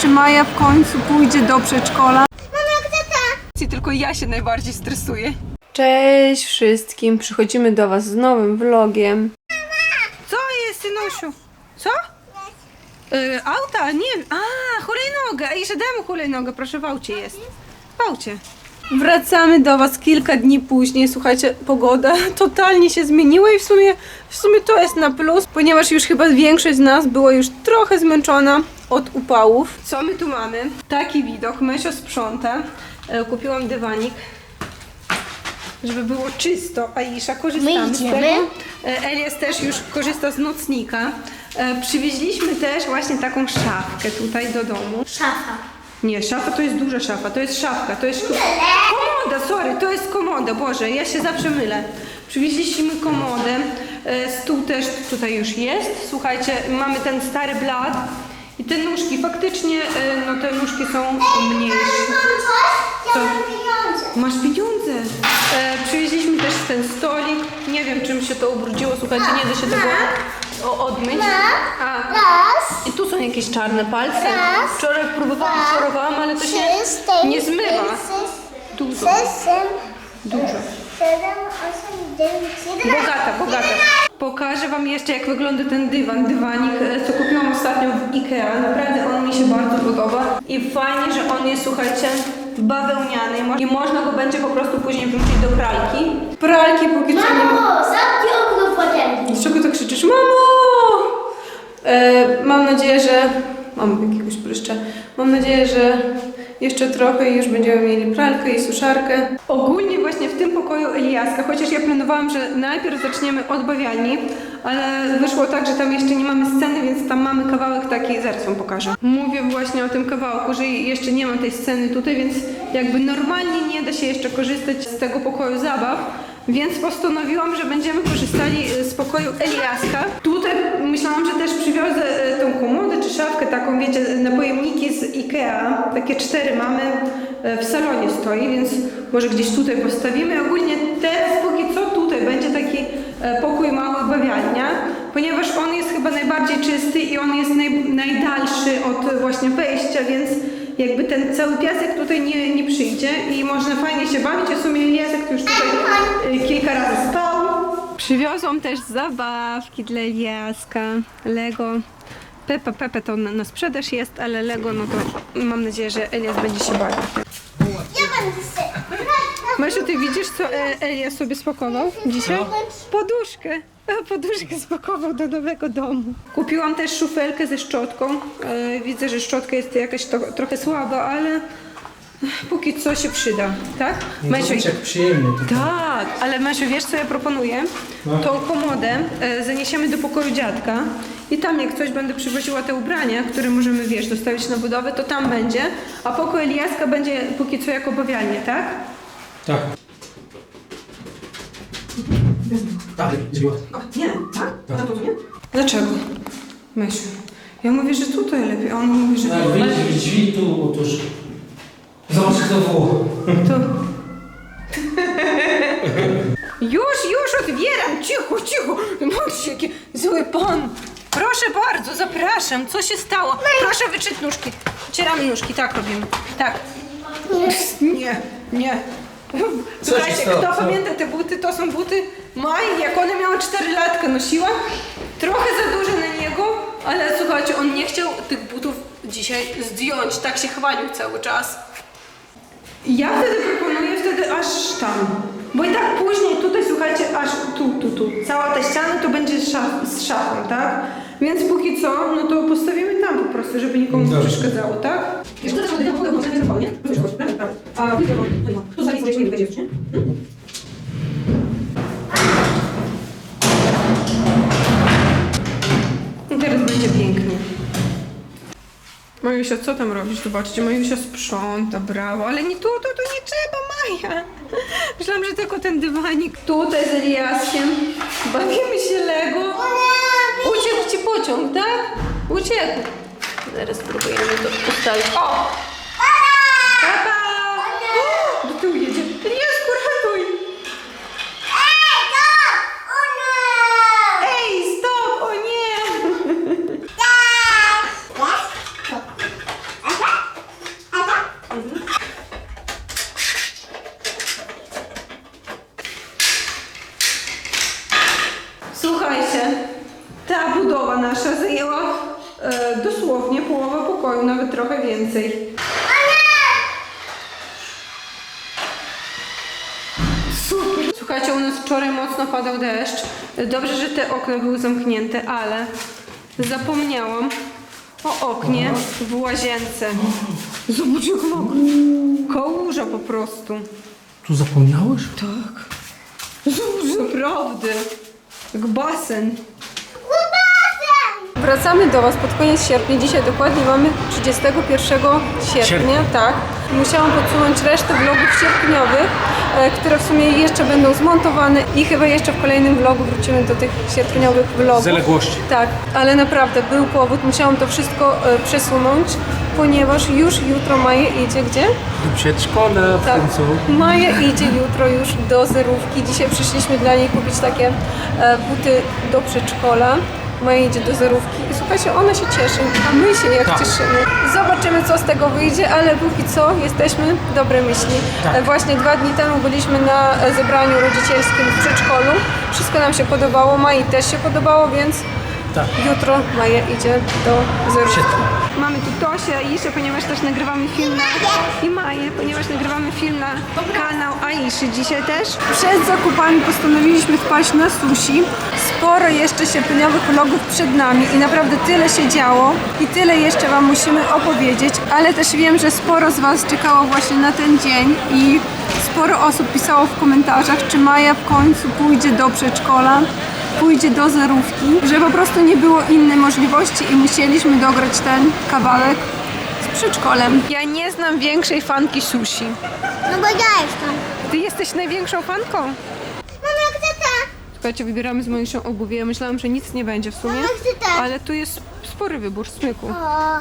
czy Maja w końcu pójdzie do przedszkola. Mama, gdzie ta? I tylko ja się najbardziej stresuję. Cześć wszystkim, przychodzimy do Was z nowym vlogiem. Co jest, synusiu? Co? Y, auta? Nie. A, hulajnoga. Jeszcze damy hulajnogę, proszę, w aucie jest. W aucie. Wracamy do Was kilka dni później. Słuchajcie, pogoda totalnie się zmieniła i w sumie, w sumie to jest na plus, ponieważ już chyba większość z nas była już trochę zmęczona od upałów. Co my tu mamy? Taki widok. Mysio sprząta. E, Kupiłam dywanik żeby było czysto. Aisza, korzystamy My z idziemy. tego. E, Elias też już korzysta z nocnika. E, Przywieźliśmy też właśnie taką szafkę tutaj do domu. Szafa. Nie, szafa to jest duża szafa, to jest szafka, to jest komoda, sorry, to jest komoda, Boże, ja się zawsze mylę. Przywieźliśmy komodę, e, stół też tutaj już jest, słuchajcie, mamy ten stary blat i te nóżki, faktycznie, e, no te nóżki są mniejsze. Co? Masz pieniądze. E, przywieźliśmy też ten stolik. Nie wiem, czym się to ubrudziło. Słuchajcie, nie da się tego o, odmyć. A, Raz, I tu są jakieś czarne palce. Raz, Wczoraj próbowałam, dwa, szorowałam, ale to się trzy, cztery, nie zmywa. pięć, sześć, Dużo. osiem, Dużo. siedem, osiem, dziewięć, jedenaście. Bogata, bogata. Pokażę Wam jeszcze, jak wygląda ten dywan, dywanik, e, co kupiłam ostatnio w Ikea. Naprawdę on mi się bardzo podoba. I fajnie, że on jest, słuchajcie, bawełniany mo- i można go będzie po prostu później wrzucić do pralki. Pralki póki co nie ma. Mamo, zamknij potem. Dlaczego tak krzyczysz? Mamo! E, mam nadzieję, że... Mam jakiegoś pryszcza. Mam nadzieję, że jeszcze trochę i już będziemy mieli pralkę i suszarkę. Ogólnie właśnie w tym pokoju Eliaska, chociaż ja planowałam, że najpierw zaczniemy od bawialni, ale wyszło tak, że tam jeszcze nie mamy sceny, więc tam mamy kawałek taki, zaraz wam pokażę. Mówię właśnie o tym kawałku, że jeszcze nie ma tej sceny tutaj, więc jakby normalnie nie da się jeszcze korzystać z tego pokoju zabaw. Więc postanowiłam, że będziemy korzystali e, z pokoju Eliaska. Tutaj myślałam, że też przywiozę e, tą komodę czy szafkę taką, wiecie, na pojemniki z Ikea. Takie cztery mamy, e, w salonie stoi, więc może gdzieś tutaj postawimy. Ogólnie teraz póki co tutaj będzie taki pokój mały bawialnia, ponieważ on jest chyba najbardziej czysty i on jest naj, najdalszy od właśnie wejścia, więc jakby ten cały piasek tutaj nie, nie przyjdzie i można fajnie się bawić. W sumie Eliasek już tutaj y, kilka razy spał. Przywiozłam też zabawki dla Eliaska, Lego. Pepa, Pepe to na, na sprzedaż jest, ale Lego, no to mam nadzieję, że Elias będzie się bawił. Ja będę sobie. Masiu, ty widzisz, co e, Elias sobie spakował dzisiaj? Poduszkę. Poduszkę spakował do nowego domu. Kupiłam też szufelkę ze szczotką. E, widzę, że szczotka jest jakaś to, trochę słaba, ale póki co się przyda, tak? Masiu, jak przyjemnie tak, ale Masiu, wiesz co ja proponuję? Tą komodę e, zaniesiemy do pokoju dziadka i tam jak coś będę przywoziła te ubrania, które możemy, wiesz, dostawić na budowę, to tam będzie, a pokój Eliaska będzie póki co jako bawialnie, tak? Tak. Tak, zrobiła. Nie, tak? Na to nie? Dlaczego? Myśl. Ja mówię, że tutaj lepiej, a on mówi, że... Jak wyjdzie drzwi, tu otóż. Zobacz, kto woła. To... Już, już otwieram, cicho, cicho. Patrzcie, jaki zły pan. Proszę bardzo, zapraszam. Co się stało? Proszę wyczyć nóżki. Wycieramy nóżki, tak robimy. Tak. Nie, nie. Słuchajcie, kto Co? pamięta te buty? To są buty Mai, jak ona miała 4 latka nosiła. Trochę za duże na niego, ale słuchajcie, on nie chciał tych butów dzisiaj zdjąć. Tak się chwalił cały czas. Ja wtedy proponuję wtedy aż tam. Bo i tak później tutaj, słuchajcie, aż tu, tu, tu. Cała ta ściana to będzie szaf, z szafą, tak? Więc póki co, no to postawimy tam po prostu, żeby nikomu nie przeszkadzało, tak? Wiesz, to też mogę mogę włączyć telefon, nie? A tu za nic będzie, nie? Teraz będzie pięknie. Majusia, co tam robisz? Zobaczcie, Majusia sprząta, brawo, ale nie tu, tu, tu nie trzeba, Maja. Myślałam, że tylko ten dywanik. Tutaj z Eliaskiem bawimy się Lego. Uciekł ci pociąg, tak? Uciekł. Zaraz spróbujemy to ustawić. O! nasza zajęła e, dosłownie połowę pokoju, nawet trochę więcej. Super! Słuchajcie, u nas wczoraj mocno padał deszcz. Dobrze, że te okna były zamknięte, ale zapomniałam o oknie w łazience. Zobacz jak mokro. Po prostu. Tu zapomniałeś? Tak. Zobacz, naprawdę. Jak basen. Wracamy do Was pod koniec sierpnia. Dzisiaj dokładnie mamy 31 sierpnia, Sierpnia. tak. Musiałam podsunąć resztę vlogów sierpniowych, e, które w sumie jeszcze będą zmontowane i chyba jeszcze w kolejnym vlogu wrócimy do tych sierpniowych vlogów. Zaległości. Tak, ale naprawdę był powód, musiałam to wszystko e, przesunąć, ponieważ już jutro Maja idzie gdzie? Do przedszkola w Tak, końcu. Maja idzie jutro już do zerówki. Dzisiaj przyszliśmy dla niej kupić takie e, buty do przedszkola. Maja idzie do zerówki i słuchajcie, ona się cieszy, a my się jak Tak. cieszymy. Zobaczymy, co z tego wyjdzie, ale póki co jesteśmy dobre myśli. Tak. E, Właśnie dwa dni temu byliśmy na e, zebraniu rodzicielskim w przedszkolu. Wszystko nam się podobało, Mai też się podobało, więc Tak. Jutro Maja idzie do zerówki. Mamy tu Tosię i Iszę, ponieważ też nagrywamy film na... I Maję, ponieważ nagrywamy film na kanał Aiszy dzisiaj też. Przed zakupami postanowiliśmy wpaść na sushi. Sporo jeszcze sierpniowych vlogów przed nami i naprawdę tyle się działo i tyle jeszcze Wam musimy opowiedzieć, ale też wiem, że sporo z Was czekało właśnie na ten dzień i sporo osób pisało w komentarzach, czy Maja w końcu pójdzie do przedszkola pójdzie do zerówki, że po prostu nie było innej możliwości i musieliśmy dograć ten kawałek z przedszkolem. Ja nie znam większej fanki sushi. No bo ja jestem. Ty jesteś największą fanką? Mama, chcę te. Słuchajcie, wybieramy z Moniszą obuwie. Ja myślałam, że nic nie będzie w sumie, Mama, chcę te. ale tu jest spory wybór smyku. O,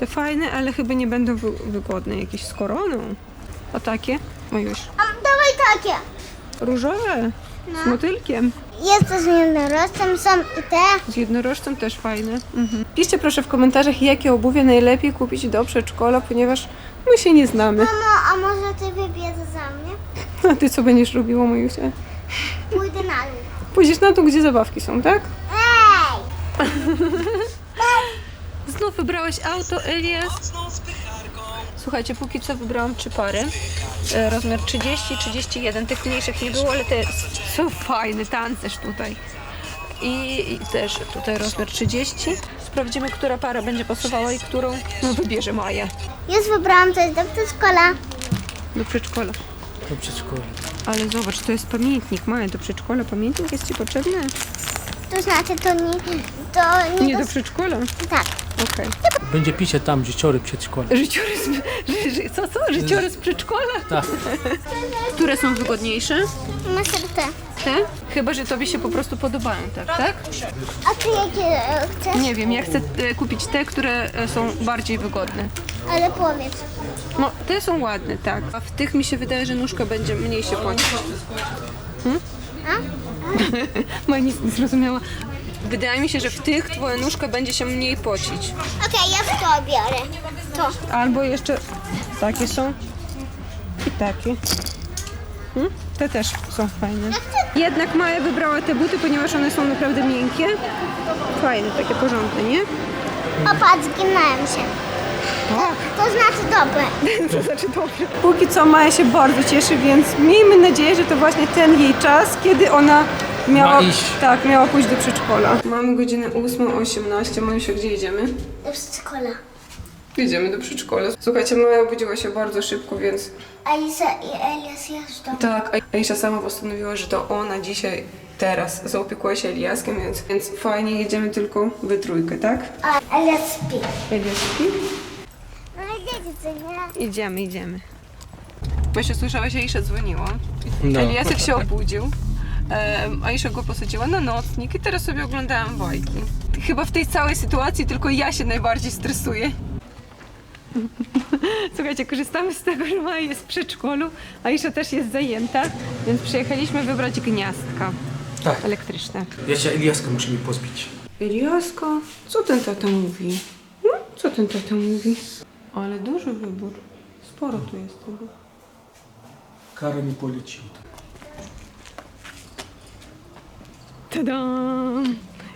Te fajne, ale chyba nie będą wy- wygodne. Jakieś z koroną. A takie? O już. a dawaj takie. Różowe. Z motylkiem. Jest z jednorożcem, są i te. Z jednorożcem też fajne. Mhm. Piszcie proszę w komentarzach, jakie obuwie najlepiej kupić do przedszkola, ponieważ my się nie znamy. Mamo, a może ty wybierzesz za mnie? A ty co będziesz robiła, Majusia? Pójdę na dół. Pójdziesz na to, gdzie zabawki są, tak? Ej! Znów wybrałeś auto, Elias? Słuchajcie, póki co wybrałam trzy pary. E, Rozmiar 30, 31. Tych mniejszych nie było, ale te są fajne, tancerz tutaj. I, I też tutaj rozmiar 30. Sprawdzimy, która para będzie pasowała i którą no, wybierze Maja Już wybrałam coś do przedszkola. do przedszkola. Do przedszkola. Ale zobacz, to jest pamiętnik. Maja, do przedszkola pamiętnik jest Ci potrzebny? To znaczy to nie... To nie, Nie do... do przedszkola? Tak. Okej. Będzie pisać tam dzieciory przedszkola. Życiorys, ży, ży, co, co? Życiorys przedszkola? Tak. Które są wygodniejsze? Masz te. Te? Chyba, że tobie się po prostu podobają, tak? Tak? A ty jakie e, chcesz? Nie wiem, ja chcę e, kupić te, które e, są bardziej wygodne. Ale powiedz. No, te są ładne, tak. A w tych mi się wydaje, że nóżka będzie mniej się pocić. A? Ma nic nie zrozumiała. Wydaje mi się, że w tych twoja nóżka będzie się mniej pocić. Okej, ja to biorę. To. Albo jeszcze takie są i takie. Hmm? Te też są fajne. Jednak Maja wybrała te buty, ponieważ one są naprawdę miękkie. Fajne, takie porządne, nie? O, patrz, zginąłem się. Tak. To znaczy dobre. To znaczy dobrze. Póki co Maja się bardzo cieszy, więc miejmy nadzieję, że to właśnie ten jej czas, kiedy ona miała, Ma iść. tak, miała pójść do przedszkola. Mamy godzinę 8.18. Majusia, gdzie jedziemy? Do przedszkola. Jedziemy do przedszkola. Słuchajcie, Maja obudziła się bardzo szybko, więc Alisa i Elias jeżdżą. tak, Aisha sama postanowiła, że to ona dzisiaj, teraz zaopiekuje się Eliaskiem, więc, więc fajnie jedziemy tylko we trójkę, tak? A Elias śpi. Elias śpi? No co, nie? Idziemy, idziemy. Właśnie słyszałaś, Aisha dzwoniła. No. Eliasek się obudził. Um, Aisha go posadziła na nocnik i teraz sobie oglądałam bajki. Chyba w tej całej sytuacji tylko ja się najbardziej stresuję. Słuchajcie, korzystamy z tego, że Maja jest w przedszkolu, Aisha też jest zajęta, więc przyjechaliśmy wybrać gniazdka Tak. elektryczne. Jeszcze Eliaskę musimy pozbić. Eliasko, co ten tata mówi? No, co ten tata mówi? Ale duży wybór. Sporo tu jest tego. Kara mi polecił. Tada!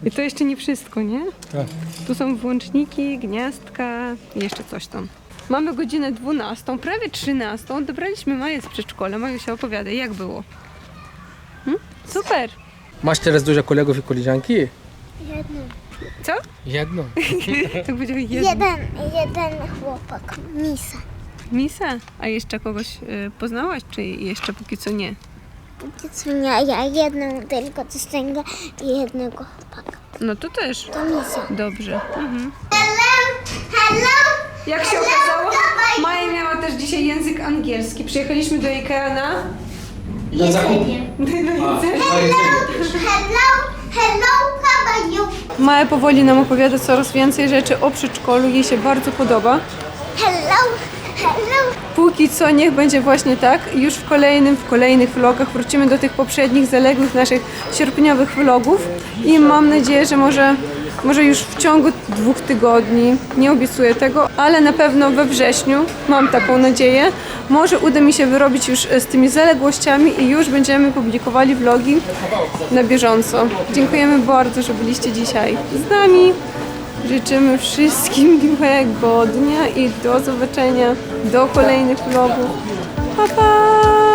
I to jeszcze nie wszystko, nie? Tak. Tu są włączniki, gniazdka i jeszcze coś tam. Mamy godzinę 12, prawie 13. Odebraliśmy Maję z przedszkola. Maju się opowiada, jak było? Hm? Super! Masz teraz dużo kolegów i koleżanki? Jeden. Co? Jedno. Tak powiedział jeden. Jeden, jeden chłopak. Misa. Misa? A jeszcze kogoś y, poznałaś, czy jeszcze póki co nie? Póki co nie, ja jedną tylko dostęgę i jednego chłopaka. No to też. To misa. Dobrze. Mhm. Hello, hello. Jak się okazało, Maja miała też dzisiaj język angielski. Przyjechaliśmy do Ikea na... Na zakup. Hello, hello, how are you? Maja powoli nam opowiada coraz więcej rzeczy o przedszkolu. Jej się bardzo podoba. Póki co niech będzie właśnie tak. Już w kolejnym, w kolejnych vlogach wrócimy do tych poprzednich, zaległych naszych sierpniowych vlogów i mam nadzieję, że może, może już w ciągu dwóch tygodni, nie obiecuję tego, ale na pewno we wrześniu, mam taką nadzieję, może uda mi się wyrobić już z tymi zaległościami i już będziemy publikowali vlogi na bieżąco. Dziękujemy bardzo, że byliście dzisiaj z nami. Życzymy wszystkim miłego dnia i do zobaczenia do kolejnych vlogów. Pa, pa!